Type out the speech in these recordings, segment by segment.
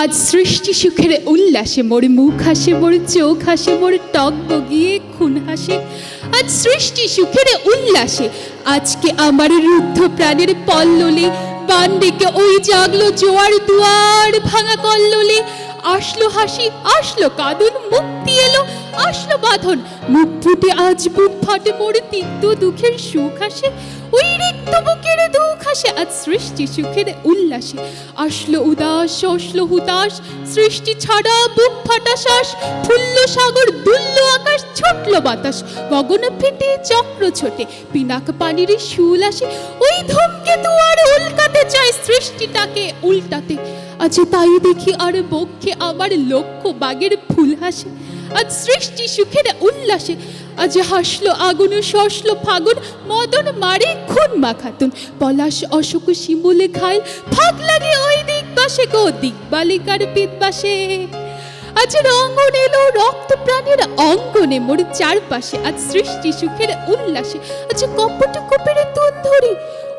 আজ সৃষ্টি সুখের উল্লাসে, মোর মুখ হাসে, মোর চোখ হাসে, মোর টক বগিয়ে খুন হাসে। আজ সৃষ্টি সুখের উল্লাসে, আজকে আমার রুদ্ধ প্রাণের পল্ললে বান ওই জাগলো জোয়ার দুয়ার ভাঙা কল্লোলে। আসলো হাসি, আসলো কাঁদন, মুক্তি এলো, আসলো বাঁধন। ফুটে আজ বুক ফাটে, মোর তিক্ত দুঃখের সুখ আসে। ওই রিক্ত বুকের আসে আজ সৃষ্টি সুখের উল্লাসে। আসলো উদাস আসলো হুতাশ, সৃষ্টি ছাড়া বুক ফাটা শ্বাস, ফুল্ল সাগর, দুল্ল আকাশ, ছুটলো বাতাস। গগন ফেটে, চক্র ছোটে, পিনাক পানির শুল আসে। ওই ধূমকেতু আর উল্কাতে চায় সৃষ্টিটাকে উল্টাতে। আজ তাই দেখি আর বক্ষে আমার লক্ষ্য বাগের ফুল হাসে। আজ সৃষ্টি সুখের উল্লাসে। আজ হাসলো আগুন, শসলো ফাগুন, মদন মারে খুন মাখাতুন। পলাশ অশোক শিমুলে খায় ফাঁক লাগে ওই দিক পাশে গো দিক বালিকার পিত পাশে আজ রঙ্গন এলো রক্ত প্রাণের অঙ্গনে, মোর চারপাশে আজ সৃষ্টি সুখের উল্লাসে। আজ কপট কপের ধরি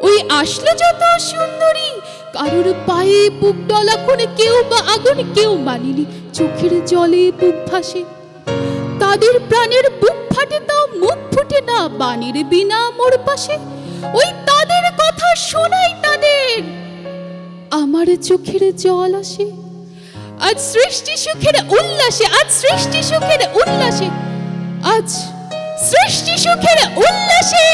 ওই আসলো যত সুন্দরী। কারোর পায়ে বুক ডলা করে কেউ বা আগুন, কেউ মানিনি। চোখের জলে বুক ভাসে। তাদের প্রাণের বুক ফাটে তাও মুখ ফুটে না বাণীর বিনা মোর পাশে। ওই তাদের কথা শোনাই তাদের। আমার চোখের জল আসে, আজ সৃষ্টি সুখের উল্লাসে, আজ সৃষ্টি সুখের উল্লাসে, আজ সৃষ্টি সুখের উল্লাসে।